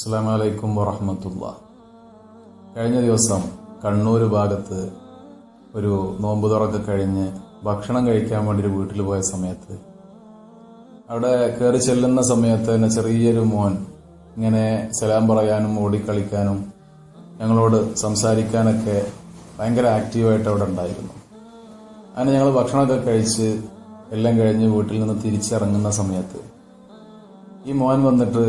അസ്സാം വലൈക്കും വറഹമത്തുള്ള. കഴിഞ്ഞ ദിവസം കണ്ണൂർ ഭാഗത്ത് ഒരു നോമ്പ് തുറക്കെ കഴിഞ്ഞ് ഭക്ഷണം കഴിക്കാൻ വേണ്ടി ഒരു വീട്ടിൽ പോയ സമയത്ത് അവിടെ കയറി ചെല്ലുന്ന സമയത്ത് തന്നെ ചെറിയൊരു മോൻ ഇങ്ങനെ സലാം പറയാനും ഓടിക്കളിക്കാനും ഞങ്ങളോട് സംസാരിക്കാനൊക്കെ ഭയങ്കര ആക്റ്റീവായിട്ട് അവിടെ ഉണ്ടായിരുന്നു. അങ്ങനെ ഞങ്ങൾ ഭക്ഷണമൊക്കെ കഴിച്ച് എല്ലാം കഴിഞ്ഞ് വീട്ടിൽ നിന്ന് തിരിച്ചിറങ്ങുന്ന സമയത്ത് ഈ മോൻ വന്നിട്ട്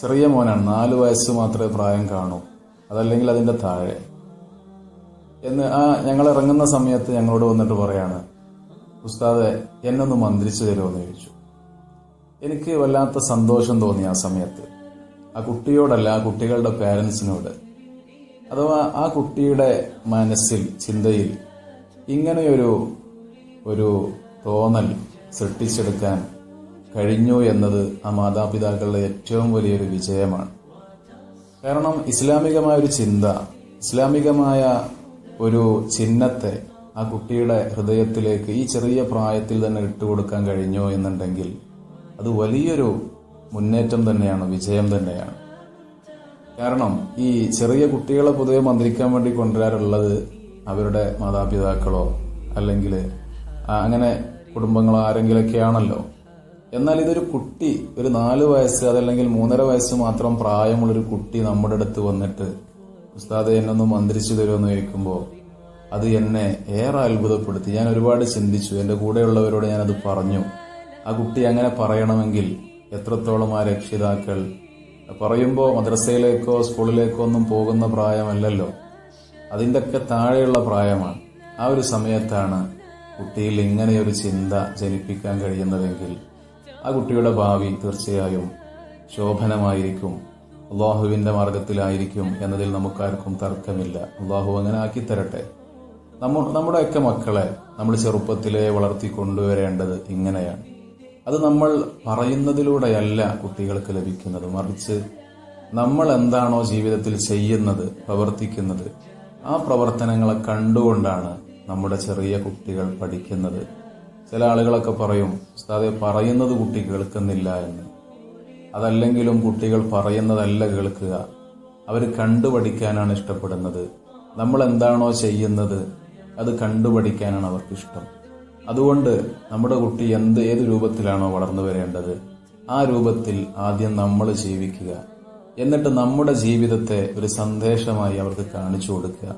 ചെറിയ മോനാണ്. നാല് വയസ്സ് മാത്രമേ പ്രായം കാണൂ. അതല്ലെങ്കിൽ അതിന്റെ താഴെ. എന്ന് ആ ഞങ്ങൾ ഇറങ്ങുന്ന സമയത്ത് ഞങ്ങളോട് വന്നിട്ട് പറയാണ് ഉസ്താദെ എന്നൊന്ന് മന്ത്രിച്ചു തരുമോ എന്ന് ചോദിച്ചു. എനിക്ക് വല്ലാത്ത സന്തോഷം തോന്നി ആ സമയത്ത്. ആ കുട്ടിയോടല്ല ആ കുട്ടികളുടെ പേരൻസിനോട് അഥവാ ആ കുട്ടിയുടെ മനസ്സിൽ ചിന്തയിൽ ഇങ്ങനെയൊരു ഒരു തോന്നൽ സൃഷ്ടിച്ചെടുക്കാൻ കഴിഞ്ഞു എന്നത് ആ മാതാപിതാക്കളുടെ ഏറ്റവും വലിയൊരു വിജയമാണ്. കാരണം ഇസ്ലാമികമായ ഒരു ചിന്ത ഇസ്ലാമികമായ ഒരു ചിഹ്നത്തെ ആ കുട്ടിയുടെ ഹൃദയത്തിലേക്ക് ഈ ചെറിയ പ്രായത്തിൽ തന്നെ ഇട്ടുകൊടുക്കാൻ കഴിഞ്ഞു എന്നുണ്ടെങ്കിൽ അത് വലിയൊരു മുന്നേറ്റം തന്നെയാണ് വിജയം തന്നെയാണ്. കാരണം ഈ ചെറിയ കുട്ടികളെ പൊതുവെ മന്ത്രിക്കാൻ വേണ്ടി കൊണ്ടുവരാറുള്ളത് അവരുടെ മാതാപിതാക്കളോ അല്ലെങ്കിൽ അങ്ങനെ കുടുംബങ്ങളോ ആരെങ്കിലൊക്കെയാണല്ലോ. എന്നാൽ ഇതൊരു കുട്ടി ഒരു നാല് വയസ്സ് അതല്ലെങ്കിൽ മൂന്നര വയസ്സ് മാത്രം പ്രായമുള്ളൊരു കുട്ടി നമ്മുടെ അടുത്ത് വന്നിട്ട് ഉസ്താദ് എന്നൊന്ന് മന്ത്രിച്ചു തരുമെന്ന് ചോദിക്കുമ്പോൾ അത് എന്നെ ഏറെ അത്ഭുതപ്പെടുത്തി. ഞാൻ ഒരുപാട് ചിന്തിച്ചു. എന്റെ കൂടെയുള്ളവരോട് ഞാനത് പറഞ്ഞു. ആ കുട്ടി അങ്ങനെ പറയണമെങ്കിൽ എത്രത്തോളം ആ രക്ഷിതാക്കൾ പറയുമ്പോൾ മദ്രസയിലേക്കോ സ്കൂളിലേക്കോ ഒന്നും പോകുന്ന പ്രായമല്ലല്ലോ. അതിന്റെയൊക്കെ താഴെയുള്ള പ്രായമാണ്. ആ ഒരു സമയത്താണ് കുട്ടിയിൽ ഇങ്ങനെയൊരു ചിന്ത ജനിപ്പിക്കാൻ കഴിയുന്നതെങ്കിൽ ആ കുട്ടിയുടെ ഭാവി തീർച്ചയായും ശോഭനമായിരിക്കും. അള്ളാഹുവിന്റെ മാർഗത്തിലായിരിക്കും എന്നതിൽ നമുക്കാർക്കും തർക്കമില്ല. അള്ളാഹു അങ്ങനെ ആക്കി തരട്ടെ നമ്മ നമ്മുടെയൊക്കെ മക്കളെ നമ്മൾ ചെറുപ്പത്തിലെ വളർത്തി കൊണ്ടുവരേണ്ടത് ഇങ്ങനെയാണ്. അത് നമ്മൾ പറയുന്നതിലൂടെയല്ല കുട്ടികൾക്ക് ലഭിക്കുന്നത്. മറിച്ച് നമ്മൾ എന്താണോ ജീവിതത്തിൽ ചെയ്യുന്നത് പ്രവർത്തിക്കുന്നത് ആ പ്രവർത്തനങ്ങളെ കണ്ടുകൊണ്ടാണ് നമ്മുടെ ചെറിയ കുട്ടികൾ പഠിക്കുന്നത്. ചില ആളുകളൊക്കെ പറയും ഉസ്താദെ പറയുന്നത് കുട്ടി കേൾക്കുന്നില്ല എന്ന്. അതല്ലെങ്കിലും കുട്ടികൾ പറയുന്നതല്ല കേൾക്കുക. അവർ കണ്ടുപഠിക്കാനാണ് ഇഷ്ടപ്പെടുന്നത്. നമ്മൾ എന്താണോ ചെയ്യുന്നത് അത് കണ്ടുപഠിക്കാനാണ് അവർക്ക് ഇഷ്ടം അതുകൊണ്ട് നമ്മുടെ കുട്ടി എന്ത് ഏത് രൂപത്തിലാണോ വളർന്നു വരേണ്ടത് ആ രൂപത്തിൽ ആദ്യം നമ്മൾ ജീവിക്കുക. എന്നിട്ട് നമ്മുടെ ജീവിതത്തെ ഒരു സന്ദേശമായി അവർക്ക് കാണിച്ചു കൊടുക്കുക.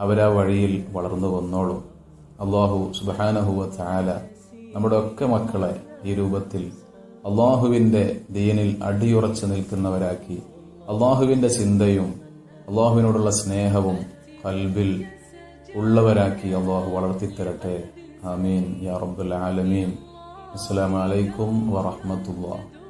അവരാ വഴിയിൽ വളർന്നു വന്നോളും. അള്ളാഹു സുബാനഹുവ ചാല നമ്മുടെ ഒക്കെ മക്കളെ ഈ രൂപത്തിൽ അള്ളാഹുവിന്റെ ദീനിൽ അടിയുറച്ചു നിൽക്കുന്നവരാക്കി അള്ളാഹുവിന്റെ ചിന്തയും അള്ളാഹുവിനോടുള്ള സ്നേഹവും കൽബിൽ ഉള്ളവരാക്കി അള്ളാഹു വളർത്തിത്തരട്ടെ. ആമീൻ. യാ റബ്ബുൽ ആലമീൻ. അസ്സലാമു അലൈക്കും വറഹ്മത്തുള്ളാഹി.